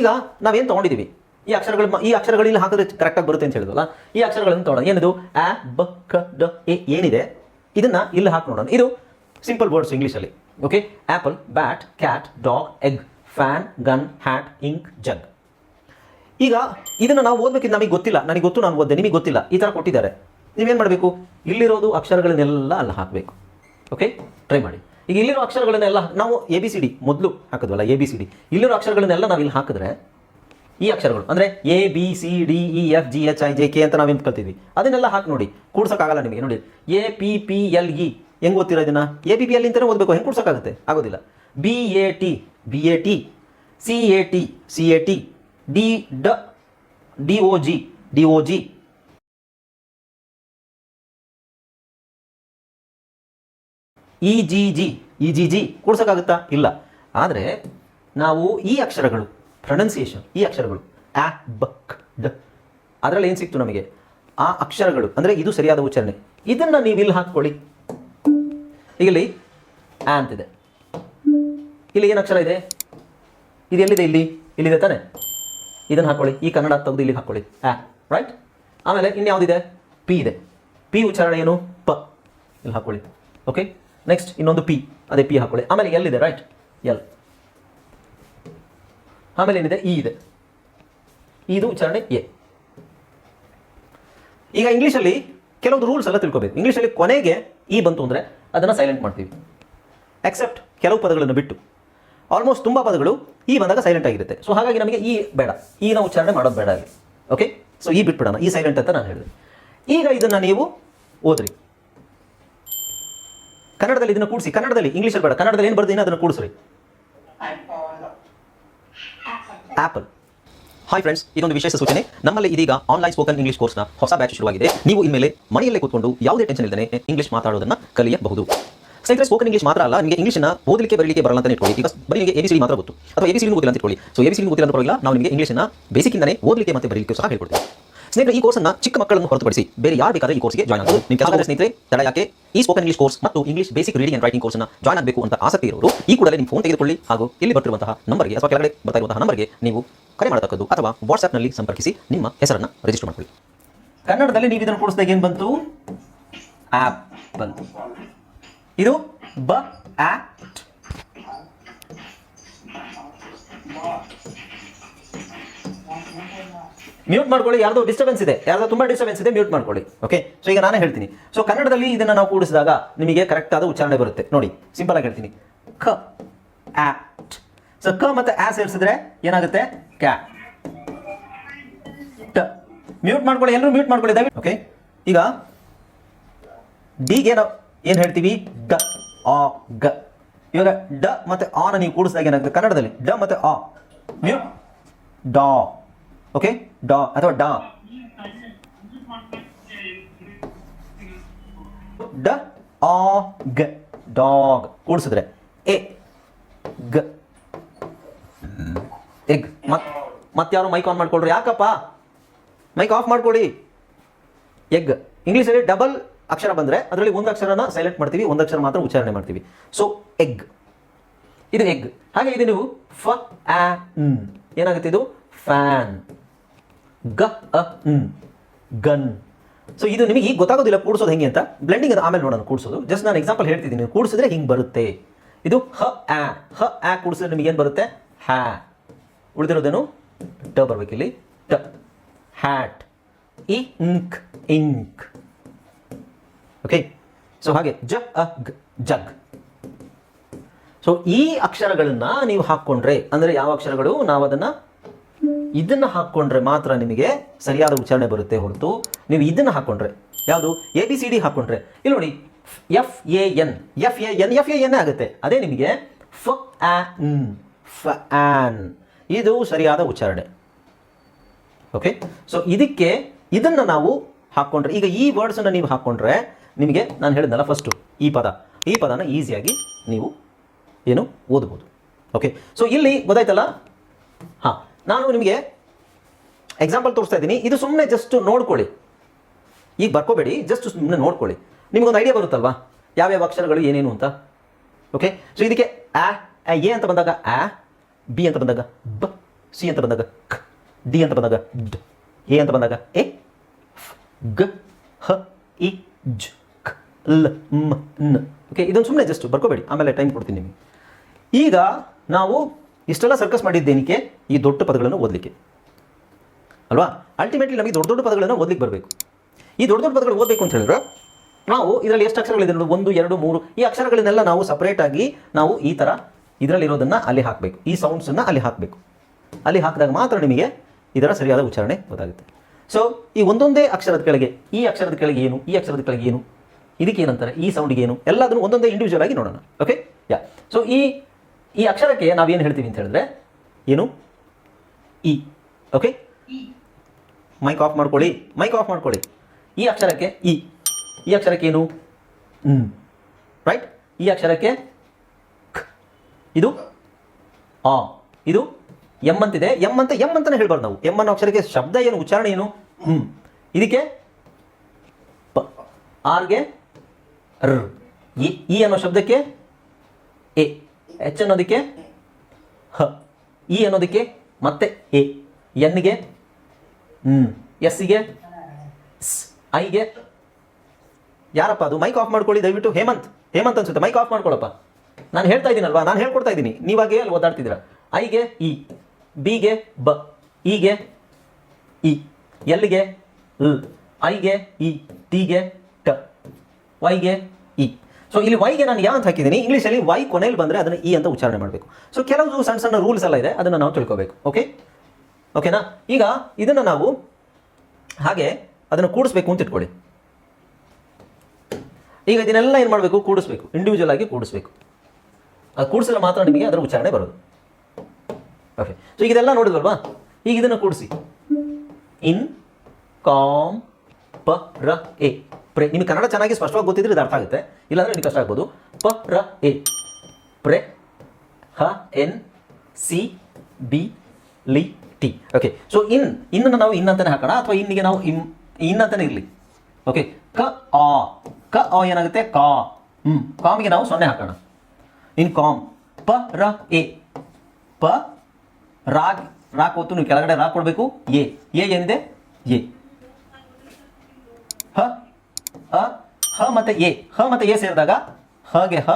ಈಗ ನಾವೇನು ತೊಗೊಂಡಿದ್ದೀವಿ ಈ ಅಕ್ಷರಗಳು ಈ ಅಕ್ಷರಗಳು ಇಲ್ಲಿ ಹಾಕಿದ್ರೆ ಕರೆಕ್ಟಾಗಿ ಬರುತ್ತೆ ಅಂತ ಹೇಳಿದ್ವಲ್ಲ? ಈ ಅಕ್ಷರಗಳನ್ನು ತೊಗೊಳ್ಳೋಣ ಏನಿದು? ಆ, ಬ, ಕ, ಡ, ಎ ಏನಿದೆ? ಇದನ್ನ ಇಲ್ಲಿ ಹಾಕಿ ನೋಡೋಣ. ಇದು ಸಿಂಪಲ್ ವರ್ಡ್ಸ್ ಇಂಗ್ಲೀಷಲ್ಲಿ okay apple bat cat dog egg fan gun hat ink jug ಈಗ ಇದನ್ನು ನಾವು ಓದಬೇಕಿದ್ದು ನಮಗೆ ಗೊತ್ತಿಲ್ಲ. ನನಗೆ ಗೊತ್ತು, ನಾನು ಓದ್ದೆ. ನಿಮಗೆ ಗೊತ್ತಿಲ್ಲ. ಈ ಥರ ಕೊಟ್ಟಿದ್ದಾರೆ. ನೀವೇನು ಮಾಡಬೇಕು? ಇಲ್ಲಿರೋದು ಅಕ್ಷರಗಳನ್ನೆಲ್ಲ ಅಲ್ಲಿ ಹಾಕಬೇಕು. ಓಕೆ ಟ್ರೈ ಮಾಡಿ. ಈಗ ಇಲ್ಲಿರೋ ಅಕ್ಷರಗಳನ್ನೆಲ್ಲ ನಾವು ಎ ಬಿ ಸಿ ಡಿ ಮೊದಲು ಹಾಕಿದ್ವಲ್ಲ ಎ ಬಿ ಸಿ ಡಿ ಇಲ್ಲಿರೋ ಅಕ್ಷರಗಳನ್ನೆಲ್ಲ ನಾವು ಇಲ್ಲಿ ಹಾಕಿದ್ರೆ ಈ ಅಕ್ಷರಗಳು, ಅಂದರೆ A B C D E F G H I J K ಅಂತ ನಾವು ಕಲ್ತೀವಿ ಅದನ್ನೆಲ್ಲ ಹಾಕಿ ನೋಡಿ, ಕೂಡ್ಸೋಕ್ಕಾಗಲ್ಲ ನಿಮಗೆ, ನೋಡಿ. A P P L E ಹೆಂಗೆ ಓದ್ತಿರೋ ಇದನ್ನ? ಎ ಬಿ ಪಿ ಎಲ್ ಅಂತಲೇ ಓದಬೇಕು, ಹೆಂಗೆ ಕೂಡ್ಸೋಕ್ಕಾಗುತ್ತೆ? ಆಗೋದಿಲ್ಲ. B A T B A T C A T C A T D ಡ D O G D O G E G G, E G G ಕೂಡ್ಸೋಕ್ಕಾಗುತ್ತಾ? ಇಲ್ಲ. ಆದರೆ ನಾವು ಈ ಅಕ್ಷರಗಳು ಪ್ರೊನೌನ್ಸಿಯೇಷನ್ ಈ ಅಕ್ಷರಗಳು, ಆ ಬಕ್ ಡ, ಅದರಲ್ಲಿ ಏನು ಸಿಕ್ತು ನಮಗೆ? ಆ ಅಕ್ಷರಗಳು, ಅಂದರೆ ಇದು ಸರಿಯಾದ ಉಚ್ಚಾರಣೆ. ಇದನ್ನು ನೀವು ಇಲ್ಲಿ ಹಾಕ್ಕೊಳ್ಳಿ. ಇಲ್ಲಿ ಆ ಅಂತಿದೆ. ಇಲ್ಲಿ ಏನು ಅಕ್ಷರ ಇದೆ? ಇದು ಎಲ್ಲಿದೆ ಇಲ್ಲಿ? ಇಲ್ಲಿದೆ ತಾನೆ? ಇದನ್ನು ಹಾಕ್ಕೊಳ್ಳಿ. ಈ ಕನ್ನಡ ತೆಗೆದು ಇಲ್ಲಿ ಹಾಕ್ಕೊಳ್ಳಿ. ಆ ರೈಟ್ ಆಮೇಲೆ ಇನ್ಯಾವುದಿದೆ? ಪಿ ಇದೆ. ಪಿ ಉಚ್ಚಾರಣೆ ಏನು? ಪ. ಇಲ್ಲಿ ಹಾಕ್ಕೊಳ್ಳಿ. ಓಕೆ ನೆಕ್ಸ್ಟ್ ಇನ್ನೊಂದು ಪಿ ಅದೇ ಪಿ ಹಾಕೊಳ್ಳಿ. ಆಮೇಲೆ ಎಲ್ ಇದೆ ರೈಟ್ ಎಲ್ ಆಮೇಲೆ ಏನಿದೆ? ಇ ಇದೆ. ಇದು ಉಚ್ಚಾರಣೆ ಎ ಈಗ ಇಂಗ್ಲೀಷಲ್ಲಿ ಕೆಲವೊಂದು ರೂಲ್ಸ್ ಎಲ್ಲ ತಿಳ್ಕೊಬೇಕು. ಇಂಗ್ಲೀಷಲ್ಲಿ ಕೊನೆಗೆ ಇ ಬಂತು ಅಂದರೆ ಅದನ್ನು ಸೈಲೆಂಟ್ ಮಾಡ್ತೀವಿ. ಎಕ್ಸೆಪ್ಟ್ ಕೆಲವು ಪದಗಳನ್ನು ಬಿಟ್ಟು. ಆಲ್ಮೋಸ್ಟ್ ತುಂಬ ಪದಗಳು ಈ ಬಂದಾಗ ಸೈಲೆಂಟ್ ಆಗಿರುತ್ತೆ. ಸೊ ಹಾಗಾಗಿ ನಮಗೆ ಈ ಬೇಡ. ಈ ನಾವು ಉಚ್ಚಾರಣೆ ಮಾಡೋದು ಬೇಡ ಅಲ್ಲಿ. ಓಕೆ ಸೊ ಈ ಬಿಟ್ಬಿಡೋಣ. ಈ ಸೈಲೆಂಟ್ ಅಂತ ನಾನು ಹೇಳಿದೆ. ಈಗ ಇದನ್ನು ನೀವು ಓದ್ರಿ. ಕನ್ನಡದಲ್ಲಿ ಇದನ್ನು ಕೂಡಿಸಿ, ಕನ್ನಡದಲ್ಲಿ ಇಂಗ್ಲೀಷಲ್ಲಿ ಬೇಡ, ಕನ್ನಡದಲ್ಲಿ ಏನು ಬರ್ದಿನ ಅದನ್ನು ಕೂಡಿಸ್ರಿ. ಆಪಲ್ ಹಾಯ್ ಫ್ರೆಂಡ್ಸ್ ಇದೊಂದು ವಿಶೇಷ ಸೂಚನೆ. ನಮ್ಮಲ್ಲಿ ಇದೀಗ ಆನ್ಲೈನ್ ಸ್ಪೋಕನ್ ಇಂಗ್ಲಿಷ್ ಕೋರ್ಸ್ನ ಹೊಸ ಬ್ಯಾಚ್ ಶುರುವಾಗಿದೆ. ನೀವು ಇನ್ಮೇಲೆ ಮನೆಯಲ್ಲೇ ಕೂತ್ಕೊಂಡು ಯಾವುದೇ ಟೆನ್ಷನ್ ಇಲ್ಲದೆ ಇಂಗ್ಲಿಷ್ ಮಾತಾಡೋದನ್ನ ಕಲಿಯಬಹುದು. ಸ್ನೇಹಿತರೆ ಸ್ಪೋಕನ್ ಇಂಗ್ಲಿಷ್ ಮಾತ್ರ ಅಲ್ಲ, ನಿಮಗೆ ಇಂಗ್ಲಿಷ್ನ ಓದಲಿಕ್ಕೆ, ಬರಲಿಕ್ಕೆ ಬರಲ್ಲ ಅಂತ ಇಟ್ಕೊಳ್ಳಿ. ಈಗ ಬರೀ ನಿಮಗೆ ಸಿ ಮಾತ್ರ ಗೊತ್ತು. ಅಥವಾ ಸಿ ಗೊತ್ತಿಲ್ಲ ಅಂತ ಇಟ್ಕೊಳ್ಳಿ. ಸೊ ಎ ಬಿ ಸಿ ಗೊತ್ತಿಲ್ಲ ಅಂತ ಪರವಾಗಿಲ್ಲ ನಾವು ನಿಮಗೆ ಇಂಗ್ಲಿಷ್ನ ಬೇಸಿಕ್ಕಿಂದನೇ ಓದಲಿಕ್ಕೆ ಮತ್ತೆ ಬರಲಿಕ್ಕೆ ಸಹ ಹೇಳ್ಕೊಡ್ತೀವಿ. ಸ್ನೇಹಿತರೆ, ಈ ಕೋರ್ಸ್ನ ಚಿಕ್ಕ ಮಕ್ಕಳನ್ನು ಹೊರತುಪಡಿಸಿ ಬೇರೆ ಯಾರು ಬೇಕಾದ್ರೆ ಈ ಕೋರ್ಸ್ಗೆ ಜಾಯ್ನ್ ಆಗಬಹುದು ನಿಮ್ಮ ಕೆಲಸ ಸ್ನೇಹಿತರೆ, ತಡ ಯಾಕೆ? ಈ ಸ್ಪೋಕನ್ ಇಂಗ್ಲಿಷ್ ಕೋರ್ಸ್ ಮತ್ತು English basic reading and writing ಕೋರ್ಸ್ನ ಜಾಯ್ನ್ ಆಗಬೇಕು ಅಂತ ಆಸಕ್ತಿ ಇರೋರು, ಈ ಕೂಡಲೇ ನಿಮ್ಮ ಫೋನ್ ತೆಗೆದುಕೊಳ್ಳಿ ಹಾಗೂ ಇಲ್ಲಿ ಬರ್ತಿರುವಂತಹ ನಂಬರ್ಗೆ ಅಥವಾ ಕೆಳಗಡೆ ಬರ್ತಾ ಇರುವಂತಹ ನಂಬರ್ಗೆ ನೀವು ಕರೆ ಮಾಡತಕ್ಕದ್ದು ಅಥವಾ ವಾಟ್ಸ್ಆ್ಯಪ್ನಲ್ಲಿ ಸಂಪರ್ಕಿಸಿ ನಿಮ್ಮ ಹೆಸರನ್ನು ರಿಜಿಸ್ಟರ್ ಮಾಡಿಕೊಳ್ಳಿ. ಕನ್ನಡದಲ್ಲಿ ನೀವು ಇದನ್ನು ಕೂಡಿಸಿದಾಗ ಏನು ಬಂತು? ಆಪ್ ಬಂತು. ಇದು ಬ ಆಟ್ ಮ್ಯೂಟ್ ಮಾಡ್ಕೊಳ್ಳಿ, ಯಾರ್ದೋ ಡಿಸ್ಟರ್ಬೆನ್ಸ್ ಇದೆ. ಯಾರ್ದೋ ತುಂಬಾ ಡಿಸ್ಟರ್ಬೆನ್ಸ್ ಇದೆ ಮ್ಯೂಟ್ ಮಾಡ್ಕೊಳ್ಳಿ. ಓಕೆ ಸೊ ಈಗ ನಾನೇ ಹೇಳ್ತೀನಿ. ಸೊ ಕನ್ನಡದಲ್ಲಿ ಇದನ್ನ ನಾವು ಕೂಡಿಸಿದಾಗ ನಿಮಗೆ ಕರೆಕ್ಟ್ ಆದ ಉಚ್ಚಾರಣೆ ಬರುತ್ತೆ. ನೋಡಿ ಸಿಂಪಲ್ ಆಗಿ ಹೇಳ್ತೀನಿ. ಖ ಆಟ್ ಸೊ ಕ ಮತ್ತೆ ಆ ಸೇರಿಸಿದ್ರೆ ಏನಾಗುತ್ತೆ? ಕ್ಯಾ ಮ್ಯೂಟ್ ಮಾಡ್ಕೊಳ್ಳಿ, ಎಲ್ಲರೂ ಮ್ಯೂಟ್ ಮಾಡ್ಕೊಳ್ಳಿ, ದಯವಿಟ್ಟು. ಓಕೆ ಈಗ ಡಿಗೆ ನಾವು ಏನು ಹೇಳ್ತೀವಿ? ಡ, ಆ, ಗ. ಇವಾಗ ಡ ಮತ್ತೆ ಆನ ನೀವು ಕೂಡಿಸಿದಾಗ ಏನಾಗುತ್ತೆ? ಕನ್ನಡದಲ್ಲಿ ಡ ಮತ್ತೆ ಆ. ಮ್ಯೂಟ್ ಡಾ. ಓಕೆ ಡಾ ಅಥವಾ ಡಾ ಡ ಆ ಗ ಡಾಗ್ ಕೂಡಿಸಿದ್ರೆ. ಎ, ಗ, ಎಗ್. ಮತ್ ಮತ್ತಾರು ಮೈಕ್ ಆನ್ ಮಾಡ್ಕೊಳ್ರಿ. ಯಾಕಪ್ಪ? ಮೈಕ್ ಆಫ್ ಮಾಡ್ಕೊಳ್ಳಿ ಎಗ್. ಇಂಗ್ಲೀಷಲ್ಲಿ ಡಬಲ್ ಅಕ್ಷರ ಬಂದರೆ ಅದರಲ್ಲಿ ಒಂದು ಅಕ್ಷರನ ಸೈಲೆಂಟ್ ಮಾಡ್ತೀವಿ, ಒಂದು ಅಕ್ಷರ ಮಾತ್ರ ಉಚ್ಚಾರಣೆ ಮಾಡ್ತೀವಿ. ಸೊ ಎಗ್ ಇದು ಎಗ್ ಹಾಗೆ ಇದು ನೀವು ಫ ಏನಾಗುತ್ತೆ ಇದು? ಫ್ಯಾನ್. ಗ ಅ ಗನ್. ಸೊ ಇದು ನಿಮಗೆ ಈಗ ಗೊತ್ತಾಗೋದಿಲ್ಲ ಕೂಡಿಸೋದು ಹೆಂಗೆ ಅಂತ. ಬ್ಲೆಂಡಿಂಗ್ ಅದು ಆಮೇಲೆ ನೋಡೋಣ ಕೂಡಿಸೋದು. ಜಸ್ಟ್ ನಾನು ಎಕ್ಸಾಂಪಲ್ ಹೇಳ್ತಿದ್ದೀನಿ. ಕೂಡಿಸಿದ್ರೆ ಹಿಂಗೆ ಬರುತ್ತೆ. ಇದು ಹ, ಆ. ಹ, ಆ ಕೂಡಿಸಿದ್ರೆ ನಿಮಗೆ ಏನು ಬರುತ್ತೆ? ಹ್ಯಾ ಉಳಿದಿರೋದೇನು? ಟ ಬರ್ಬೇಕಿಲ್ಲಿ ಟ. ಹ್ಯಾಟ್. ಇ, ಇಂಕ್ ಇಂಕ್. ಓಕೆ ಸೊ ಹಾಗೆ. ಜ ಅಗ್ ಜಗ್. ಸೊ ಈ ಅಕ್ಷರಗಳನ್ನು ನೀವು ಹಾಕ್ಕೊಂಡ್ರೆ, ಅಂದರೆ ಯಾವ ಅಕ್ಷರಗಳು? ನಾವು ಅದನ್ನ ಇದನ್ನ ಹಾಕ್ಕೊಂಡ್ರೆ ಮಾತ್ರ ನಿಮಗೆ ಸರಿಯಾದ ಉಚ್ಚಾರಣೆ ಬರುತ್ತೆ ಹೊರತು ನೀವು ಇದನ್ನ ಹಾಕ್ಕೊಂಡ್ರೆ ಯಾವುದು? ಎ ಬಿ ಸಿ ಡಿ ಹಾಕ್ಕೊಂಡ್ರೆ ಇಲ್ಲಿ ನೋಡಿ F A N F A N F A N ಆಗುತ್ತೆ. ಅದೇ ನಿಮಗೆ ಫ ಆನ್ ಫ ಆನ್ ಇದು ಸರಿಯಾದ ಉಚ್ಚಾರಣೆ. ಓಕೆ ಸೊ ಇದಕ್ಕೆ ಇದನ್ನು ನಾವು ಹಾಕ್ಕೊಂಡ್ರೆ ಈಗ ಈ ವರ್ಡ್ಸನ್ನು ನೀವು ಹಾಕ್ಕೊಂಡ್ರೆ ನಿಮಗೆ ನಾನು ಹೇಳಿದ್ನಲ್ಲ ಫಸ್ಟು ಈ ಪದ. ಈ ಪದನ ಈಸಿಯಾಗಿ ನೀವು ಏನು ಓದ್ಬೋದು. ಓಕೆ ಸೊ ಇಲ್ಲಿ ಗೊತ್ತಾಯ್ತಲ್ಲ? ಹಾಂ. ನಾನು ನಿಮಗೆ ಎಕ್ಸಾಂಪಲ್ ತೋರಿಸ್ತಾ ಇದ್ದೀನಿ. ಇದು ಸುಮ್ಮನೆ ಜಸ್ಟ್ ನೋಡ್ಕೊಳ್ಳಿ. ಈಗ ಬರ್ಕೋಬೇಡಿ ಜಸ್ಟ್ ಸುಮ್ಮನೆ ನೋಡ್ಕೊಳ್ಳಿ. ನಿಮಗೊಂದು ಐಡಿಯಾ ಬರುತ್ತಲ್ವಾ? ಯಾವ್ಯಾವ ಅಕ್ಷರಗಳು ಏನೇನು ಅಂತ? ಓಕೆ ಸೊ ಇದಕ್ಕೆ ಆ ಎ ಅಂತ ಬಂದಾಗ ಆ, ಬಿ ಅಂತ ಬಂದಾಗ ಬ, ಸಿ ಅಂತ ಬಂದಾಗ ಖ ಡಿ ಅಂತ ಬಂದಾಗ ಡ್, ಎ ಅಂತ ಬಂದಾಗ ಎ ಗ, ಹ, ಇ, ಜ್, ಕ, ಲ್, ಮ್, ನ್. ಓಕೆ ಇದೊಂದು ಸುಮ್ಮನೆ ಜಸ್ಟ್ ಬರ್ಕೋಬೇಡಿ. ಆಮೇಲೆ ಟೈಮ್ ಕೊಡ್ತೀನಿ ನಿಮಗೆ. ಈಗ ನಾವು ಇಷ್ಟೆಲ್ಲ ಸರ್ಕಸ್ ಮಾಡಿದ್ದೇನಿಕೆ ಈ ದೊಡ್ಡ ಪದಗಳನ್ನು ಓದಲಿಕ್ಕೆ. ಅಲ್ವಾ? ಅಲ್ಟಿಮೇಟ್ಲಿ ನಮಗೆ ದೊಡ್ಡ ದೊಡ್ಡ ಪದಗಳನ್ನು ಓದಲಿಕ್ಕೆ ಬರಬೇಕು. ಈ ದೊಡ್ಡ ದೊಡ್ಡ ಪದಗಳು ಓದಬೇಕು ಅಂತ ಹೇಳಿದ್ರೆ, ನಾವು ಇದರಲ್ಲಿ ಎಷ್ಟು ಅಕ್ಷರಗಳಿದೆ ನೋಡಿ? ಒಂದು, ಎರಡು, ಮೂರು. ಈ ಅಕ್ಷರಗಳನ್ನೆಲ್ಲ ನಾವು ಸಪ್ರೇಟಾಗಿ ನಾವು ಈ ಥರ ಇದರಲ್ಲಿರೋದನ್ನು ಅಲ್ಲಿ ಹಾಕಬೇಕು. ಈ ಸೌಂಡ್ಸನ್ನು ಅಲ್ಲಿ ಹಾಕಬೇಕು. ಅಲ್ಲಿ ಹಾಕಿದಾಗ ಮಾತ್ರ ನಿಮಗೆ ಇದರ ಸರಿಯಾದ ಉಚ್ಚಾರಣೆ ಗೊತ್ತಾಗುತ್ತೆ. ಸೊ ಈ ಒಂದೊಂದೇ ಅಕ್ಷರದ ಕೆಳಗೆ ಈ ಅಕ್ಷರದ ಕೆಳಗೆ ಏನು? ಈ ಅಕ್ಷರದ ಕೆಳಗೆ ಏನು? ಇದಕ್ಕೆ ಏನಂತಾರೆ? ಈ ಸೌಂಡಿಗೆ ಏನು? ಎಲ್ಲದನ್ನು ಒಂದೊಂದೇ ಇಂಡಿವಿಜುವಲ್ ಆಗಿ ನೋಡೋಣ. ಓಕೆ ಯಾ ಸೊ ಈ ಈ ಅಕ್ಷರಕ್ಕೆ ನಾವೇನು ಹೇಳ್ತೀವಿ ಅಂತ ಹೇಳಿದ್ರೆ ಏನು? ಇ ಓಕೆ ಮೈಕ್ ಆಫ್ ಮಾಡ್ಕೊಳ್ಳಿ. ಮೈಕ್ ಆಫ್ ಮಾಡ್ಕೊಳ್ಳಿ. ಈ ಅಕ್ಷರಕ್ಕೆ ಇ ಈ ಅಕ್ಷರಕ್ಕೆ ಏನು? ಹ್ಮ್ ರೈಟ್ ಈ ಅಕ್ಷರಕ್ಕೆ. ಇದು ಆ. ಇದು ಎಂ ಅಂತಿದೆ. ಎಂ ಅಂತ ಎಂ ಅಂತಾನೆ ಹೇಳ್ಬಾರ್ದು ನಾವು. ಎಂ ಅನ್ನೋ ಅಕ್ಷರಕ್ಕೆ ಶಬ್ದ ಏನು ಉಚ್ಚಾರಣೆ ಏನು? ಹ್ಮ್. ಇದಕ್ಕೆ ಪ. ಆರ್ಗೆ ರ್. ಇ ಅನ್ನೋ ಶಬ್ದಕ್ಕೆ ಎ. ಎಚ್ ಅನ್ನೋದಕ್ಕೆ ಹ ಇ ಅನ್ನೋದಕ್ಕೆ ಮತ್ತೆ ಎ. ಎನ್ಗೆ ಎಸ್ಸಿಗೆ ಐಗೆ ಯಾರಪ್ಪ ಅದು? ಮೈಕ್ ಆಫ್ ಮಾಡ್ಕೊಳ್ಳಿ, ದಯವಿಟ್ಟು. ಹೇಮಂತ್. ಹೇಮಂತ್ ಅನ್ಸುತ್ತೆ. ಮೈಕ್ ಆಫ್ ಮಾಡ್ಕೊಳ್ಳಪ್ಪ ನಾನು ಹೇಳ್ತಾ ಇದ್ದೀನಲ್ವಾ? ನಾನು ಹೇಳ್ಕೊಡ್ತಾ ಇದ್ದೀನಿ. ನೀವಾಗೆ ಅಲ್ಲಿ ಓದಾಡ್ತಿದ್ದೀರಾ ಐಗೆ ಇ ಬಿಗೆ ಬ ಇಗೆ ಇ ಎಲ್ಗೆ ಲ್ ಐಗೆ ಇ ಟಿಗೆ ಟ ವೈಗೆ ಇ ಸೊ ಇಲ್ಲಿ ವೈಗೆ ನಾನು ಯಾ ಅಂತ ಹಾಕಿದ್ದೀನಿ ಇಂಗ್ಲೀಷಲ್ಲಿ ವೈ ಕೊನೆಯಲ್ಲಿ ಬಂದರೆ ಅದನ್ನು ಇ ಅಂತ ಉಚ್ಚಾರಣೆ ಮಾಡಬೇಕು. ಸೊ ಕೆಲವು ಸಣ್ಣ ಸಣ್ಣ ರೂಲ್ಸ್ ಎಲ್ಲ ಇದೆ, ಅದನ್ನು ನಾವು ತಿಳ್ಕೋಬೇಕು ಓಕೆ ಓಕೆನಾ ಈಗ ಇದನ್ನು ನಾವು ಹಾಗೆ ಅದನ್ನು ಕೂಡಿಸ್ಬೇಕು ಅಂತ ಇಟ್ಕೊಳ್ಳಿ. ಈಗ ಇದನ್ನೆಲ್ಲ ಏನು ಮಾಡಬೇಕು? ಕೂಡಿಸ್ಬೇಕು ಇಂಡಿವಿಜುವಲ್ ಆಗಿ ಕೂಡಿಸ್ಬೇಕು. ಅದು ಕೂಡಿಸಿದ್ರೆ ಮಾತ್ರ ನಿಮಗೆ ಅದರ ಉಚ್ಚಾರಣೆ ಬರೋದು. ಓಕೆ ಸೊ ಇದೆಲ್ಲ ನೋಡಿದ್ವಲ್ವಾ ಈಗ ಇದನ್ನು ಕೂಡಿಸಿ. ಇನ್ ಕಾಮ್ ಪ, ರ, ಎ. ಪ್ರೆ ನಿಮಗೆ ಕನ್ನಡ ಚೆನ್ನಾಗಿ ಸ್ಪಷ್ಟವಾಗಿ ಗೊತ್ತಿದ್ರೆ ಇದು ಅರ್ಥ ಆಗುತ್ತೆ. ಇಲ್ಲಾಂದ್ರೆ ನಿಮಗೆ ಕಷ್ಟ ಆಗ್ಬೋದು. ಪ, ರ, ಎ. ಪ್ರೆ, ಹ, ಎನ್, ಸಿ, ಬಿ, ಲಿ, ಟಿ. ಓಕೆ ಸೊ ಇನ್, ಇನ್ನನ್ನು ನಾವು ಇನ್ ಅಂತಾನೆ ಹಾಕೋಣ ಅಥವಾ ಇನ್ನಿಗೆ ನಾವು ಇನ್ ಇನ್ ಅಂತಾನೆ ಇರಲಿ. ಓಕೆ ಕ, ಆ. ಕ, ಆ ಏನಾಗುತ್ತೆ? ಕಾ. ಹ್ಮ್. ಕಾಮಿಗೆ ನಾವು ಸೊನ್ನೆ ಹಾಕೋಣ. ಇನ್ ಕಾಮ್. ಪ, ರ, ಎ. ಪ, ರಾಗ್ ರಾಕ್ ಹೊತ್ತು ನೀವು ಕೆಳಗಡೆ ರಾಕ್ ಕೊಡಬೇಕು. ಎ. ಎ ಏನಿದೆ? ಎ. ಅ ಹ ಮತ್ತೆ ಎ. ಹ ಮತ್ತೆ ಎ ಸೇರಿದಾಗ ಹಗೆ ಹ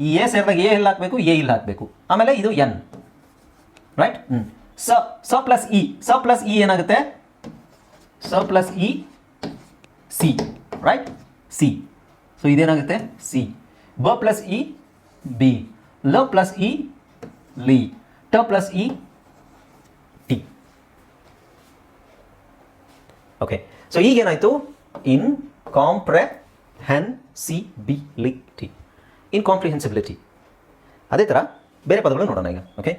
ಈ ಎ ಸೇರಿದಾಗ ಎ ಇಲ್ಲಿ ಹಾಕಬೇಕು ಎ ಇಲ್ಲಿ ಹಾಕಬೇಕು ಆಮೇಲೆ ಇದು ಎನ್. ರೈಟ್ ಹ್ಞೂ ಸ ಸ ಪ್ಲಸ್ ಇ. ಸ ಪ್ಲಸ್ ಇ ಏನಾಗುತ್ತೆ? ಸ ಪ್ಲಸ್ ಇ ಸಿ. ರೈಟ್ ಸಿ. ಸೊ ಇದೇನಾಗುತ್ತೆ? ಸಿ. ಬ ಪ್ಲಸ್ ಇ ಬಿ. ಲ ಪ್ಲಸ್ ಇ ಲಿ. ಟ ಪ್ಲಸ್ ಇ ಟಿ. Okay so ಇನ್ ಕಾಂಪ್ರೆ ಹೆನ್ ಸಿ ಬಿ ಲಿ ಟಿ ಇನ್ಕಾಂಪ್ರಿಹೆನ್ಸಿಬಿಲಿಟಿ ಅದೇ ಥರ ಬೇರೆ ಪದಗಳು ನೋಡೋಣ ಈಗ ಓಕೆ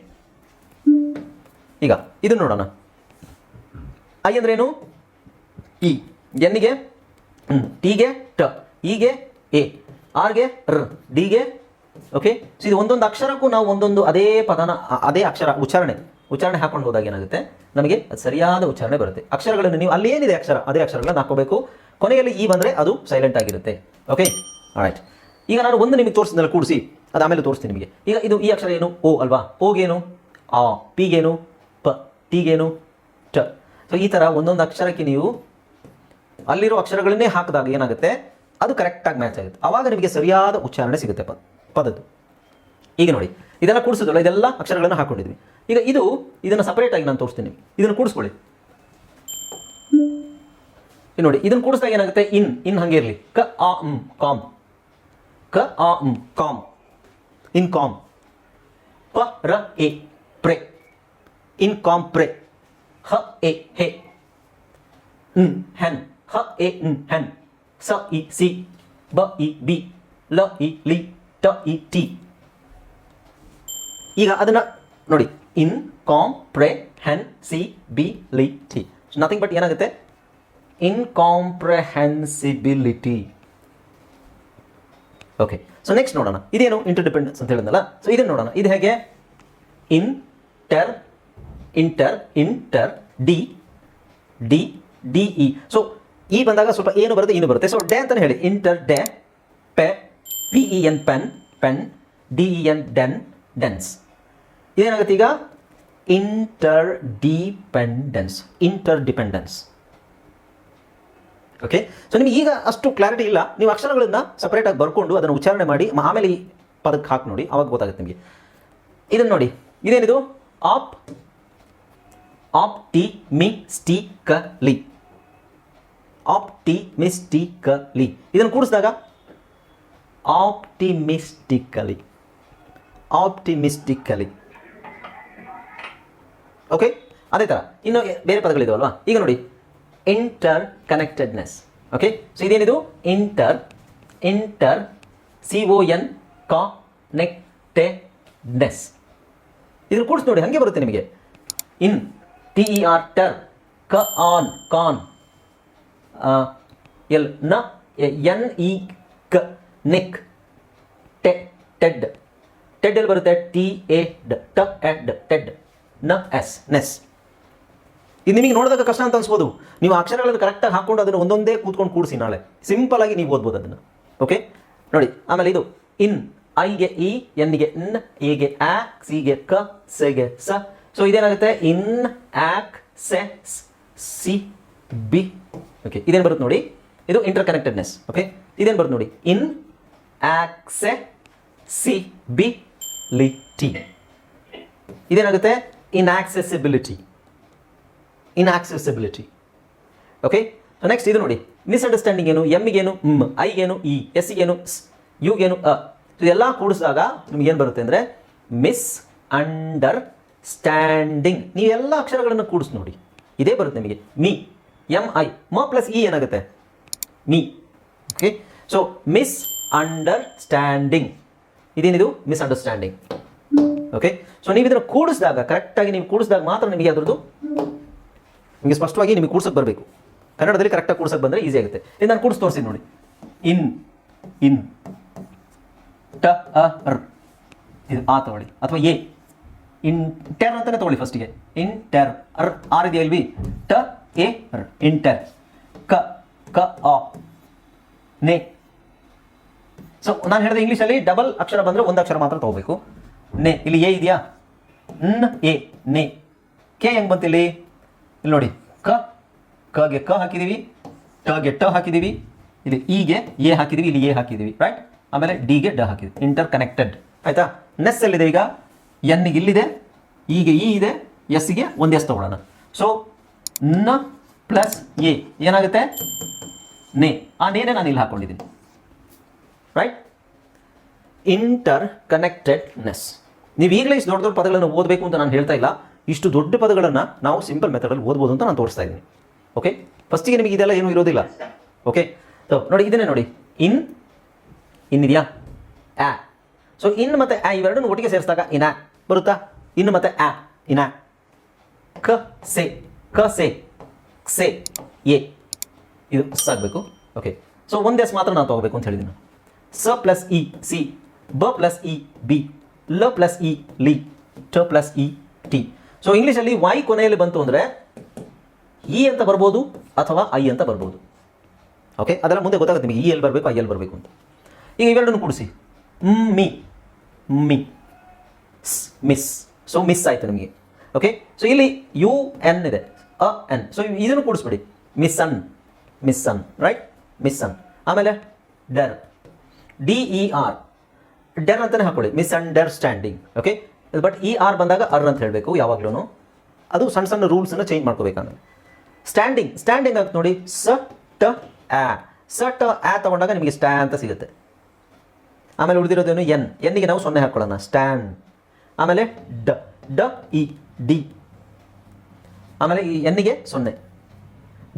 ಈಗ ಇದನ್ನು ನೋಡೋಣ. ಐ ಅಂದ್ರೇನು ಇ ಎನ್ನಿಗೆ ಟಿಗೆ ಟ ಇಗೆ ಎ ಆರ್ಗೆ ರ್ ಡಿಗೆ ಓಕೆ ಸೊ ಇದು ಒಂದೊಂದು ಅಕ್ಷರಕ್ಕೂ ನಾವು ಒಂದೊಂದು ಅದೇ ಪದನ, ಅದೇ ಅಕ್ಷರ, ಉಚ್ಚಾರಣೆ ಉಚ್ಚಾರಣೆ ಹಾಕೊಂಡು ಹೋದಾಗ ಏನಾಗುತ್ತೆ? ನಮಗೆ ಸರಿಯಾದ ಉಚ್ಚಾರಣೆ ಬರುತ್ತೆ. ಅಕ್ಷರಗಳನ್ನು ನೀವು ಅಲ್ಲಿ ಏನಿದೆ ಅಕ್ಷರ, ಅದೇ ಅಕ್ಷರಗಳನ್ನು ಹಾಕೋಬೇಕು ಕೊನೆಯಲ್ಲಿ ಈ ಬಂದರೆ ಅದು ಸೈಲೆಂಟ್ ಆಗಿರುತ್ತೆ. ಓಕೆ ಆಯ್ತು ಈಗ ನಾನು ಒಂದು ನಿಮಗೆ ತೋರಿಸಿದ್ನಲ್ಲ ಕೂಡಿಸಿ, ಅದು ಆಮೇಲೆ ತೋರಿಸ್ತೀನಿ ನಿಮಗೆ. ಈಗ ಇದು ಈ ಅಕ್ಷರ ಏನು? ಓ ಅಲ್ವಾ? ಓಗೇನು ಆ. ಪಿಗೇನು ಪ. ಟಿಗೇನು ಟ. ಸೊ ಈ ಥರ ಒಂದೊಂದು ಅಕ್ಷರಕ್ಕೆ ನೀವು ಅಲ್ಲಿರೋ ಅಕ್ಷರಗಳನ್ನೇ ಹಾಕಿದಾಗ ಏನಾಗುತ್ತೆ? ಅದು ಕರೆಕ್ಟಾಗಿ ಮ್ಯಾಚ್ ಆಗುತ್ತೆ. ಆವಾಗ ನಿಮಗೆ ಸರಿಯಾದ ಉಚ್ಚಾರಣೆ ಸಿಗುತ್ತೆ ಪದ ಪದದ್ದು. ಈಗ ನೋಡಿ ಇದನ್ನು ಕೂಡಿಸೋದಲ್ಲ ಇದೆಲ್ಲ ಅಕ್ಷರಗಳನ್ನು ಹಾಕೊಂಡಿದ್ವಿ. ಈಗ ಇದು, ಇದನ್ನು ಸಪ್ರೇಟಾಗಿ ನಾನು ತೋರಿಸ್ತೀನಿ ಇದನ್ನು ಕೂಡಿಸ್ಕೊಳ್ಳಿ. ನೋಡಿ, ಇದನ್ನು ಕೂಡಿಸಿದಾಗ ಏನಾಗುತ್ತೆ? ಇನ್ ಇನ್ ಹಂಗೆ ಇರಲಿ. ಕ, ಆ, ಉಂ, ಕಾಮ್. ಕ, ಆ, ಉಂ, ಕಾಮ್. ಇನ್ ಕಾಮ್. ಪ, ರ, ಎ, ಪ್ರೆ. ಇನ್ ಕಾಮ್, ಪ್ರೆ. ಹ, ಎ, ಹೆ. ನ್ ಹೆನ್ ಹ, ಎ ನ್ ಹೆನ್ ಸ, ಇ, ಸಿ. ಬ, ಇ, ಬಿ. ಲ, ಇ, ಲಿ, ಟ, ಇ, ಟಿ. ಈಗ ಅದನ್ನ ನೋಡಿ. ಇನ್, ಕಾಮ್, ಪ್ರೆ ಹೆನ್ ಸಿ, ಬಿ, ಲಿ, ಟಿ. ನಥಿಂಗ್ ಬಟ್ ಏನಾಗುತ್ತೆ? ಇನ್ಕಾಂಪ್ರೆಹೆನ್ಸಿಬಿಲಿಟಿ ಓಕೆ ಸೊ ನೆಕ್ಸ್ಟ್ ನೋಡೋಣ. ಇದೇನು ಇಂಟರ್ಡಿಪೆಂಡೆನ್ಸ್ ಅಂತ ಹೇಳಿದ್ನಲ್ಲ? ಸೊ ಇದನ್ನು ನೋಡೋಣ. ಇದು ಹೇಗೆ? Inter inter inter D D D E so ಈ ಬಂದಾಗ ಸ್ವಲ್ಪ ಏನು ಬರುತ್ತೆ ಏನು ಬರುತ್ತೆ. ಸೊ ಡೆ ಅಂತಲೇ ಹೇಳಿ. ಇಂಟರ್ ಡೆ, pay P E N pen pen D E N Den, ಡೆನ್ಸ್. ಇದೇನಾಗುತ್ತೆ ಈಗ? Inter dependence inter dependence okay so ನಿಮಗೆ ಈಗ ಅಷ್ಟು ಕ್ಲಾರಿಟಿ ಇಲ್ಲ. ನೀವು ಅಕ್ಷರಗಳನ್ನ ಸಪ್ರೇಟಾಗಿ ಬರ್ಕೊಂಡು ಅದನ್ನು ಉಚ್ಚಾರಣೆ ಮಾಡಿ, ಮ- ಆಮೇಲೆ ಈ ಪದಕ್ಕೆ ಹಾಕಿ ನೋಡಿ. ಅವಾಗ ಗೊತ್ತಾಗುತ್ತೆ ನಿಮಗೆ. ಇದನ್ನು ನೋಡಿ. ಇದೇನಿದು? ಆಪ್ ಆಪ್ಟಿಮಿಸ್ಟಿಕಲಿ ಆಪ್ಟಿಮಿಸ್ಟಿಕಲಿ ಇದನ್ನು ಕೂಡಿಸಿದಾಗ ಆಪ್ಟಿಮಿಸ್ಟಿಕಲಿ ಆಪ್ಟಿಮಿಸ್ಟಿಕಲಿ ಓಕೆ ಅದೇ ಥರ ಇನ್ನು ಬೇರೆ ಪದಗಳಿದಾವಲ್ವಾ? ಈಗ ನೋಡಿ. ಇಂಟರ್ ಕನೆಕ್ಟೆಡ್ನೆಸ್ ಓಕೆ ಸೊ ಇದೇನಿದು? Inter inter C O N connectedness ಇದ್ರ ಕೂಡಿಸ್ ನೋಡಿ, ಹಾಗೆ ಬರುತ್ತೆ ನಿಮಗೆ. In T E R ter ಕ ಆನ್ ಕಾನ್ ಎಲ್, ನ ಎನ್, ಇ, ಕ, ನೆಕ್ ಟೆ ಟೆಡ್ ಟೆಡ್ ಎಲ್ಲಿ ಬರುತ್ತೆ? ಟಿ ಎ ಡ ಟ ಎಡ್ ಟೆಡ್ನ, ಎಸ್, ನೆಸ್. ಇದು ನಿಮಗೆ ನೋಡಿದಾಗ ಕಷ್ಟ ಅಂತ ಅನ್ಸ್ಬೋದು. ನೀವು ಅಕ್ಷರಗಳನ್ನು ಕರೆಕ್ಟಾಗಿ ಹಾಕೊಂಡು ಅದನ್ನು ಒಂದೊಂದೇ ಕೂತ್ಕೊಂಡು ಕೂಡಿಸಿ ನಾಳೆ. ಸಿಂಪಲ್ ಆಗಿ ನೀವು ಓದ್ಬೋದು ಅದನ್ನು. ಓಕೆ ನೋಡಿ, ಆಮೇಲೆ ಇದು ಇನ್ ಐಗೆ ಇ ಎನ್ಗೆ ನ್ ಎಗೆ ಆ ಸಿಗೆ ಕ ಸೆಗೆ ಸ. ಸೊ ಇದೇನಾಗುತ್ತೆ? ಇನ್, ಆಕ್, ಸೆ, ಸಿ ಬಿ. ಓಕೆ ಇದೇನು ಬರುತ್ತೆ ನೋಡಿ? ಇದು ಇಂಟರ್ ಕನೆಕ್ಟೆಡ್ನೆಸ್ ಓಕೆ ಇದೇನು ಬರುತ್ತೆ ನೋಡಿ? In, ac, ce, si, bi, li, ty. ಇದೇನಾಗುತ್ತೆ? Inaccessibility inaccessibility okay next ಇದು ನೋಡಿ. ಮಿಸ್ಅಂಡರ್ಸ್ಟ್ಯಾಂಡಿಂಗ್ ಏನು? ಎಮ್ಮಿಗೇನು ಮ್ ಐಗೇನು ಇ ಎಸ್ಸಿಗೇನು ಸ್ ಯುಗೇನು ಅ ಇದೆಲ್ಲ ಕೂಡಿಸಿದಾಗ ನಿಮಗೇನು ಬರುತ್ತೆ ಅಂದರೆ ಮಿಸ್ ಅಂಡರ್ ಸ್ಟ್ಯಾಂಡಿಂಗ್ ನೀವೆಲ್ಲ ಅಕ್ಷರಗಳನ್ನು ಕೂಡಿಸಿ ನೋಡಿ. ಇದೇ ಬರುತ್ತೆ ನಿಮಗೆ. ಮಿ. ಎಂ ಐ ಮ ಪ್ಲಸ್ ಇ ಏನಾಗುತ್ತೆ? ಮಿ. ಓಕೆ ಸೊ ಮಿಸ್ ಅಂಡರ್ಸ್ಟ್ಯಾಂಡಿಂಗ್ ಇದೇನಿದು? ಮಿಸ್ಅಂಡರ್ಸ್ಟ್ಯಾಂಡಿಂಗ್ ಓಕೆ ಸೊ ನೀವು ಇದನ್ನು ಕೂಡಿಸಿದಾಗ ಕರೆಕ್ಟಾಗಿ ನೀವು ಕೂಡಿಸಿದಾಗ ಮಾತ್ರ ನಿಮಗೆ ಅದರದ್ದು ನಿಮಗೆ ಸ್ಪಷ್ಟವಾಗಿ ನಿಮಗೆ ಕೂಡ್ಸಕ್ಕೆ ಬರಬೇಕು. ಕನ್ನಡದಲ್ಲಿ ಕರೆಕ್ಟಾಗಿ ಕೂಡ್ಸಕ್ಕೆ ಬಂದರೆ ಈಸಿ ಆಗುತ್ತೆ. ಇದು ನಾನು ಕೂಡಿಸಿ ತೋರಿಸಿ ನೋಡಿ. ಇನ್ ಇನ್, ಟ, ಅ, ರ್. ಇದು ಆ ತಗೊಳ್ಳಿ. ಅಥವಾ ಎ. ಇನ್, ಟೆರ್ ಅಂತಲೇ ತಗೊಳ್ಳಿ ಫಸ್ಟಿಗೆ ಇನ್, ಟೆರ್ ಅರ್ ಆರ್ ಇದೆಯಾ ಇಲ್ವಿ ಟ, ಎ ಇನ್, ಟೆರ್. ಕ ಕ, ಆ. ನೆ. ಸೊ ನಾನು ಹೇಳಿದೆ ಇಂಗ್ಲೀಷಲ್ಲಿ ಡಬಲ್ ಅಕ್ಷರ ಬಂದರೆ ಒಂದು ಅಕ್ಷರ ಮಾತ್ರ ತಗೋಬೇಕು. ನೆ. ಇಲ್ಲಿ ಎ ಇದೆಯಾ? ನ್, ಎ, ನೆ. ಕೆ ಹೆಂಗೆ ಬಂತು ಇಲ್ಲಿ ನೋಡಿ, ಕ, ಕಗೆ ಕ ಹಾಕಿದ್ದೀವಿ ಟಗೆ ಟ ಹಾಕಿದ್ದೀವಿ ಇಲ್ಲಿ ಇಗೆ ಎ ಹಾಕಿದ್ದೀವಿ ಇಲ್ಲಿ ಎ ಹಾಕಿದ್ದೀವಿ ರೈಟ್ ಆಮೇಲೆ ಡಿಗೆ ಡ ಹಾಕಿದ್ವಿ ಇಂಟರ್ ಕನೆಕ್ಟೆಡ್ ಆಯಿತಾ? ನೆಸ್ ಎಲ್ಲಿದೆ ಈಗ? ಎನ್ನಿಗೆ ಇಲ್ಲಿದೆ ಈಗ ಇ ಇದೆ ಎಸ್ಗೆ ಒಂದು ಎಸ್ ತಗೊಳ್ಳೋಣ. ಸೊ ನ ಪ್ಲಸ್ ಎ, ಏನಾಗುತ್ತೆ? ನೇ. ಆ ನೇನೆ ನಾನು ಇಲ್ಲಿ ಹಾಕೊಂಡಿದ್ದೀನಿ. ರೈಟ್ ಇಂಟರ್ ಕನೆಕ್ಟೆಡ್ನೆಸ್ ನೀವು ಈಗಲೇ ಇಷ್ಟು ದೊಡ್ಡ ದೊಡ್ಡ ಪದಗಳನ್ನು ಓದಬೇಕು ಅಂತ ನಾನು ಹೇಳ್ತಾ ಇಲ್ಲ. ಇಷ್ಟು ದೊಡ್ಡ ಪದಗಳನ್ನು ನಾವು ಸಿಂಪಲ್ ಮೆಥಡಲ್ಲಿ ಓದ್ಬೋದು ಅಂತ ನಾನು ತೋರಿಸ್ತಾ ಇದ್ದೀನಿ. ಓಕೆ ಫಸ್ಟಿಗೆ ನಿಮಗೆ ಇದೆಲ್ಲ ಏನೂ ಇರೋದಿಲ್ಲ. ಓಕೆ ಸೊ ನೋಡಿ, ಇದನ್ನೇ ನೋಡಿ. ಇನ್ ಇನ್ ಇದೆಯಾ? ಆ ಸೊ ಇನ್ ಮತ್ತು ಆ ಇವೆರಡನ್ನು ಒಟ್ಟಿಗೆ ಸೇರಿಸಿದಾಗ ಇನ ಬರುತ್ತಾ? ಇನ್ನು ಮತ್ತೆ ಆ ಇನ ಕ, ಸೆ. ಕ, ಸೆ. ಸೆ ಎ. ಇದು ಸಾಗಬೇಕು ಓಕೆ ಸೊ ಒಂದು ಎಸ್ ಮಾತ್ರ ನಾನು ತಗೋಬೇಕು ಅಂತ ಹೇಳಿದ್ದೀನಿ. ಸ ಪ್ಲಸ್ ಇ, ಸಿ. ಬ ಪ್ಲಸ್ ಇ, ಬಿ. ಲ ಪ್ಲಸ್ ಇ, ಲಿ. ಟ ಪ್ಲಸ್ ಇ, ಟಿ. ಸೊ ಇಂಗ್ಲೀಷಲ್ಲಿ ವೈ ಕೊನೆಯಲ್ಲಿ ಬಂತು ಅಂದರೆ ಇ ಅಂತ ಬರ್ಬೋದು ಅಥವಾ ಐ ಅಂತ ಬರ್ಬೋದು. ಓಕೆ ಅದರ ಮುಂದೆ ಗೊತ್ತಾಗುತ್ತೆ ನಿಮಗೆ. ಇ ಎಲ್ಲಿ ಬರಬೇಕು ಐ ಎಲ್ಲಿ ಬರಬೇಕು ಅಂತ. ಈಗ ಇವೆರಡನ್ನು ಕೂಡಿಸಿ. Mi mi miss so miss ಆಯಿತು ನಿಮಗೆ. ಓಕೆ ಸೊ ಇಲ್ಲಿ ಯು ಎನ್ ಇದೆ. ಅ ಎನ್ ಸೊ ಇದನ್ನು ಕೂಡಿಸ್ಬಿಡಿ. Miss un miss un right miss un ಆಮೇಲೆ der D E R der ಅಂತಲೇ ಹಾಕೊಳ್ಳಿ. Miss understanding okay but E R ಬಂದಾಗ ಅರ್ ಅಂತ ಹೇಳಬೇಕು ಯಾವಾಗ್ಲೂ ಅದು ಸಣ್ಣ ಸಣ್ಣ ರೂಲ್ಸನ್ನು ಚೇಂಜ್ ಮಾಡ್ಕೋಬೇಕಂದ್ರೆ. ಸ್ಟ್ಯಾಂಡಿಂಗ್ ಸ್ಟ್ಯಾಂಡಿಂಗ್ ಅಂತ ನೋಡಿ, ಸ, ಟ, ಆ. ಸ, ಟ, ಆ ತಗೊಂಡಾಗ ನಿಮಗೆ ಸ್ಟ್ಯಾ ಅಂತ ಸಿಗುತ್ತೆ. ಆಮೇಲೆ ಉಳಿದಿರೋದೇನು ಎನ್? ಎನ್ನಿಗೆ ನಾವು ಸೊನ್ನೆ ಹಾಕೊಳ್ಳೋಣ. ಸ್ಟ್ಯಾಂಡ್ ಆಮೇಲೆ ಡ. ಡ, ಇ, ಡಿ. ಆಮೇಲೆ ಈ ಎನ್ನಿಗೆ ಸೊನ್ನೆ.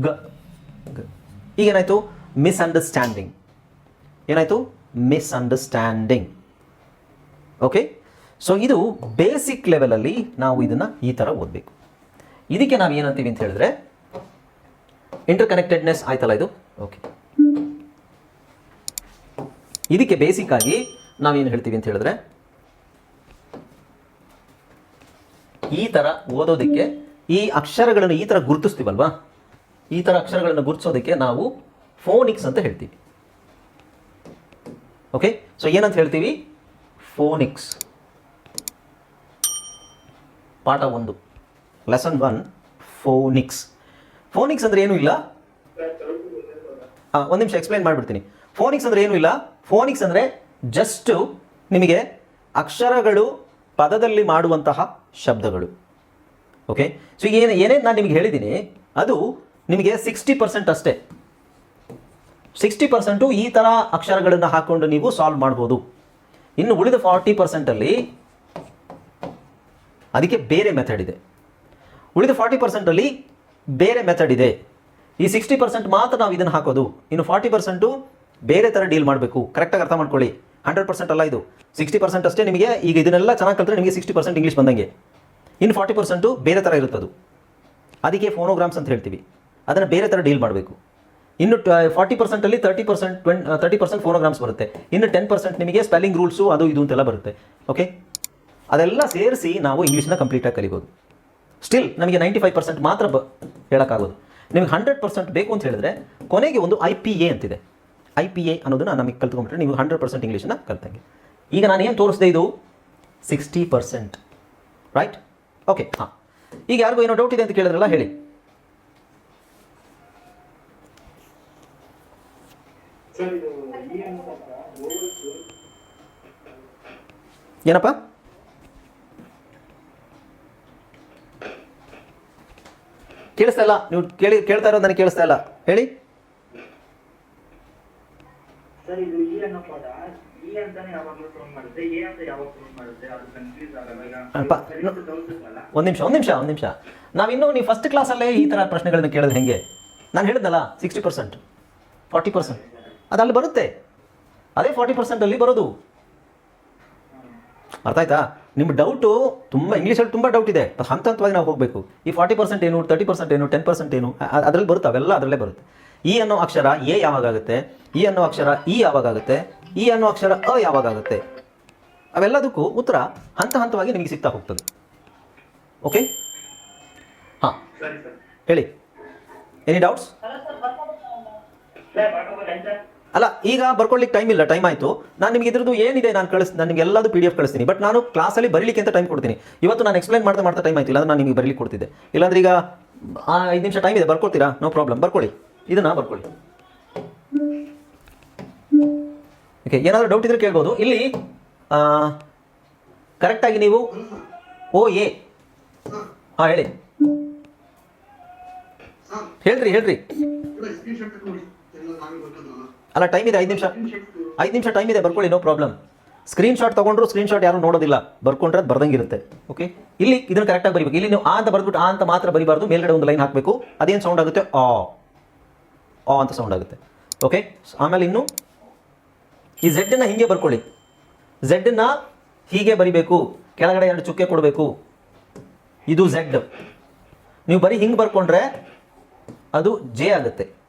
ಗ. ಗ. ಈಗೇನಾಯಿತು? ಮಿಸ್ಅಂಡರ್ಸ್ಟ್ಯಾಂಡಿಂಗ್ ಏನಾಯಿತು? ಮಿಸ್ಅಂಡರ್ಸ್ಟ್ಯಾಂಡಿಂಗ್ ಓಕೆ ಸೊ ಇದು ಬೇಸಿಕ್ ಲೆವೆಲಲ್ಲಿ ನಾವು ಇದನ್ನು ಈ ಥರ ಓದಬೇಕು. ಇದಕ್ಕೆ ನಾವು ಏನಂತೀವಿ ಅಂತ ಹೇಳಿದ್ರೆ ಇಂಟರ್ ಕನೆಕ್ಟೆಡ್ನೆಸ್ ಆಯ್ತಲ್ಲ ಇದು? ಓಕೆ ಇದಕ್ಕೆ ಬೇಸಿಕ್ ಆಗಿ ನಾವೇನು ಹೇಳ್ತೀವಿ ಅಂತ ಹೇಳಿದ್ರೆ, ಈ ಥರ ಓದೋದಕ್ಕೆ ಈ ಅಕ್ಷರಗಳನ್ನು ಈ ಥರ ಗುರುತಿಸ್ತೀವಲ್ವಾ? ಈ ಥರ ಅಕ್ಷರಗಳನ್ನು ಗುರುತಿಸೋದಕ್ಕೆ ನಾವು ಫೋನಿಕ್ಸ್ ಅಂತ ಹೇಳ್ತೀವಿ. ಓಕೆ ಸೊ ಏನಂತ ಹೇಳ್ತೀವಿ? ಫೋನಿಕ್ಸ್ ಪಾಠ ಒಂದು. ಲೆಸನ್ ಒನ್ ಫೋನಿಕ್ಸ್ ಫೋನಿಕ್ಸ್ ಅಂದರೆ ಏನೂ ಇಲ್ಲ? ಹಾಂ, ಒಂದು ನಿಮಿಷ ಎಕ್ಸ್ಪ್ಲೈನ್ ಮಾಡಿಬಿಡ್ತೀನಿ. ಫೋನಿಕ್ಸ್ ಅಂದರೆ ಏನೂ ಇಲ್ಲ? ಫೋನಿಕ್ಸ್ ಅಂದರೆ ಜಸ್ಟು ನಿಮಗೆ ಅಕ್ಷರಗಳು ಪದದಲ್ಲಿ ಮಾಡುವಂತಹ ಶಬ್ದಗಳು. ಓಕೆ ಸೊ ಏನು ಏನೇನು ನಾನು ನಿಮಗೆ ಹೇಳಿದ್ದೀನಿ ಅದು ನಿಮಗೆ ಸಿಕ್ಸ್ಟಿ ಪರ್ಸೆಂಟ್ ಅಷ್ಟೇ. ಸಿಕ್ಸ್ಟಿ ಪರ್ಸೆಂಟು ಈ ಥರ ಅಕ್ಷರಗಳನ್ನು ಹಾಕ್ಕೊಂಡು ನೀವು ಸಾಲ್ವ್ ಮಾಡ್ಬೋದು. ಇನ್ನು ಉಳಿದ ಫಾರ್ಟಿ ಪರ್ಸೆಂಟಲ್ಲಿ ಅದಕ್ಕೆ ಬೇರೆ ಮೆಥಡ್ ಇದೆ. ಉಳಿದ ಫಾರ್ಟಿ ಪರ್ಸೆಂಟಲ್ಲಿ ಬೇರೆ ಮೆಥಡ್ ಇದೆ. ಈ ಸಿಕ್ಸ್ಟಿ ಪರ್ಸೆಂಟ್ ಮಾತ್ರ ನಾವು ಇದನ್ನು ಹಾಕೋದು. ಇನ್ನು ಫಾರ್ಟಿ ಪರ್ಸೆಂಟು ಬೇರೆ ಥರ ಡೀಲ್ ಮಾಡಬೇಕು. ಕರೆಕ್ಟಾಗಿ ಅರ್ಥ ಮಾಡ್ಕೊಳ್ಳಿ. ಹಂಡ್ರೆಡ್ ಪರ್ಸೆಂಟ್ ಅಲ್ಲ ಇದು. ಸಿಕ್ಸ್ಟಿ ಪರ್ಸೆಂಟ್ ಅಷ್ಟೇ ನಿಮಗೆ, ಈಗ ಇದನ್ನೆಲ್ಲ ಚೆನ್ನಾಗಿ ಕಲ್ತ್ರೆ ನಿಮಗೆ ಸಿಕ್ಸ್ಟಿ ಪರ್ಸೆಂಟ್ ಇಂಗ್ಲೀಷ್ ಬಂದಂಗೆ. ಇನ್ನು ಫಾರ್ಟಿ ಪರ್ಸೆಂಟು ಬೇರೆ ಥರ ಇರುತ್ತದು. ಅದಕ್ಕೆ ಫೋನೋಗ್ರಾಮ್ಸ್ ಅಂತ ಹೇಳ್ತೀವಿ. ಅದನ್ನು ಬೇರೆ ಥರ ಡೀಲ್ ಮಾಡಬೇಕು. ಇನ್ನು forty ಪರ್ಸೆಂಟಲ್ಲಿ thirty percent twenty thirty percent phonograms ಬರುತ್ತೆ. ಇನ್ನು ಟೆನ್ ಪರ್ಸೆಂಟ್ ನಿಮಗೆ ಸ್ಪೆಲ್ಲಿಂಗ್ ರೂಲ್ಸು ಅದು, ಇದು ಅಂತೆಲ್ಲ ಬರುತ್ತೆ. ಓಕೆ ಅದೆಲ್ಲ ಸೇರಿಸಿ ನಾವು ಇಂಗ್ಲೀಷ್ನ ಕಂಪ್ಲೀಟಾಗಿ ಕಲಿಬೋದು. ಸ್ಟಿಲ್ ನಮಗೆ ನೈಂಟಿ ಫೈವ್ ಪರ್ಸೆಂಟ್ ಮಾತ್ರ ಬ ಹೇಳೋಕ್ಕಾಗೋದು. ನಿಮಗೆ ಹಂಡ್ರೆಡ್ ಪರ್ಸೆಂಟ್ ಬೇಕು ಅಂತ ಹೇಳಿದ್ರೆ ಕೊನೆಗೆ ಒಂದು ಐ ಪಿ ಎ ಅಂತಿದೆ. ಐ ಪಿ ಎ ಅನ್ನೋದನ್ನ ನಮಗೆ ಕಲ್ತ್ಕೊಂಡ್ಬಿಟ್ರೆ ನೀವು ಹಂಡ್ರೆಡ್ ಪರ್ಸೆಂಟ್ ಇಂಗ್ಲೀಷನ್ನ ಕಲ್ತಂಗೆ. ಈಗ ನಾನು ಏನು ತೋರಿಸಿದೆ ಇದು? ಸಿಕ್ಸ್ಟಿ ಪರ್ಸೆಂಟ್ ರೈಟ್ ಓಕೆ ಹಾಂ. ಈಗ ಯಾರಿಗೂ ಏನೋ ಡೌಟ್ ಇದೆ ಅಂತ ಕೇಳಿದ್ರಲ್ಲ ಹೇಳಿ. ಏನಪ್ಪ? ಕೇಳಿಸ್ತಾ ಇಲ್ಲ. ನೀವು ಕೇಳಿ ಕೇಳ್ತಾ ಇರೋದು ನನಗೆ ಕೇಳಿಸ್ತಾ ಇಲ್ಲ. ಹೇಳಿ. ಒಂದು ನಿಮಿಷ ಒಂದು ನಿಮಿಷ ಒಂದು ನಿಮಿಷ. ನಾವಿನ್ನೂ ನೀವು ಫಸ್ಟ್ ಕ್ಲಾಸಲ್ಲೇ ಈ ಥರ ಪ್ರಶ್ನೆಗಳನ್ನ ಕೇಳಿದ್ರೆ ಹೆಂಗೆ? ನಾನು ಹೇಳಿದ್ನಲ್ಲ ಸಿಕ್ಸ್ಟಿ ಪರ್ಸೆಂಟ್ ಫಾರ್ಟಿ ಪರ್ಸೆಂಟ್ ಅದಲ್ಲಿ ಬರುತ್ತೆ. ಅದೇ ಫಾರ್ಟಿ ಪರ್ಸೆಂಟಲ್ಲಿ ಬರೋದು. ಅರ್ಥ ಆಯ್ತಾ? ನಿಮ್ಮ ಡೌಟು ತುಂಬ ಇಂಗ್ಲೀಷಲ್ಲಿ ತುಂಬ ಡೌಟ್ ಇದೆ. ಹಂತ ಹಂತವಾಗಿ ನಾವು ಹೋಗಬೇಕು. ಈ ಫಾರ್ಟಿ ಪರ್ಸೆಂಟ್ ಏನು ತರ್ಟಿ ಪರ್ಸೆಂಟ್ ಏನು ಟೆನ್ ಪರ್ಸೆಂಟ್ ಏನು ಅದರಲ್ಲಿ ಬರುತ್ತೆ? ಅವೆಲ್ಲ ಅದರಲ್ಲೇ ಬರುತ್ತೆ. ಈ ಅನ್ನೋ ಅಕ್ಷರ ಎ ಯಾವಾಗುತ್ತೆ ಈ ಅನ್ನೋ ಅಕ್ಷರ ಇ ಯಾವಾಗುತ್ತೆ ಈ ಅನ್ನೋ ಅಕ್ಷರ ಅ ಯಾವಾಗ ಆಗುತ್ತೆ? ಅವೆಲ್ಲದಕ್ಕೂ ಉತ್ತರ ಹಂತ ಹಂತವಾಗಿ ನಿಮಗೆ ಸಿಗ್ತಾ ಹೋಗ್ತದೆ. ಓಕೆ ಹಾಂ. ಸರಿ ಸರ್ ಹೇಳಿ ಎನಿ ಡೌಟ್ಸ್ ಸರ್ ಬರ್ಕೋಬೋದಾ ಸರ್ ಅಲ್ಲ, ಈಗ ಬರ್ಕೊಳ್ಳಿಕ್ಕೆ ಟೈಮ್ ಇಲ್ಲ ಟೈಮ್ ಆಯಿತು. ನಾನು ನಿಮಗೆ ಇದ್ರದ್ದು ಏನಿದೆ, ನಾನು ಕಳಿಸ್ ನನಗೆ ಎಲ್ಲದು ಪಿ ಡಿ ಎಫ್ ಕಳಿಸ್ತೀನಿ. ಬಟ್ ನಾನು ಕ್ಲಾಸಲ್ಲಿ ಬರೀಲಿಕ್ಕೆ ಅಂತ ಟೈಮ್ ಕೊಡ್ತೀನಿ. ಇವತ್ತು ನಾನು ಎಕ್ಸ್ಪ್ಲೈನ್ ಮಾಡ್ತಾ ಮಾಡ್ತಾ ಟೈಮ್ ಆಯ್ತು ಇಲ್ಲ ನಾನು ನಿಮಗೆ ಬರೀಲಿಕ್ಕೆ ಕೊಡ್ತಿದ್ದೆ. ಇಲ್ಲಾಂದ್ರೆ ಈಗ ಐದು ನಿಮಿಷ ಟೈಮ್ ಇದೆ ಬರ್ಕೊಳ್ತೀರಾ ನೋ ಪ್ರಾಬ್ಲಮ್ ಬರ್ಕೊಳ್ಳಿ ಇದನ್ನ ಬರ್ಕೊಳ್ಳಿ ಓಕೆ ಏನಾದರೂ ಡೌಟ್ ಇದ್ರೆ ಕೇಳ್ಬೋದು. ಇಲ್ಲಿ ಕರೆಕ್ಟಾಗಿ ನೀವು ಓ ಎ ಹಾಂ, ಹೇಳಿ. ಹೇಳ್ರಿ ಹೇಳ್ರಿ ಸ್ಕ್ರೀನ್ಶಾಟ್ ನೋಡಿ ಎಲ್ಲ ನಾವೇ ಬರ್ಕೋದಲ್ಲ ಅಲ್ಲ ಟೈಮ್ ಇದೆ, ಐದು ನಿಮಿಷ. ಐದು ನಿಮಿಷ ಟೈಮ್ ಇದೆ, ಬರ್ಕೊಳ್ಳಿ ನೋ ಪ್ರಾಬ್ಲಮ್ ಸ್ಕ್ರೀನ್ ಶಾಟ್ ತೊಗೊಂಡ್ರು ಸ್ಕ್ರೀನ್ ಶಾಟ್ ಯಾರು ನೋಡೋದಿಲ್ಲ. ಬರ್ಕೊಂಡ್ರೆ ಅದು ಬರ್ದಂಗಿರುತ್ತೆ ಓಕೆ ಇಲ್ಲಿ ಇದನ್ನು ಕರೆಕ್ಟಾಗಿ ಬರಿಬೇಕು. ಇಲ್ಲಿ ನೀವು ಆ ಅಂತ ಬರೆದ್ಬಿಟ್ಟು ಆ ಅಂತ ಮಾತ್ರ ಬರಿಬಾರ್ದು, ಮೇಲ್ಗಡೆ ಒಂದು ಲೈನ್ ಹಾಕಬೇಕು. ಅದೇನು ಸೌಂಡ್ ಆಗುತ್ತೆ? ಆ. ಆ ಅಂತ ಸೌಂಡ್ ಆಗುತ್ತೆ ಓಕೆ ಆಮೇಲೆ ಇನ್ನು ಈ ಝೆಡ್ಡನ್ನು ಹೀಗೆ ಬರ್ಕೊಳ್ಳಿ. ಝೆಡ್ಡನ್ನು ಹೀಗೆ ಬರಿಬೇಕು. ಕೆಳಗಡೆ ಎರಡು ಚುಕ್ಕೆ ಕೊಡಬೇಕು. ಇದು ಝೆಡ್ ನೀವು ಬರೀ ಹಿಂಗೆ ಬರ್ಕೊಂಡ್ರೆ ಅದು ಜೆ ಆಗುತ್ತೆ.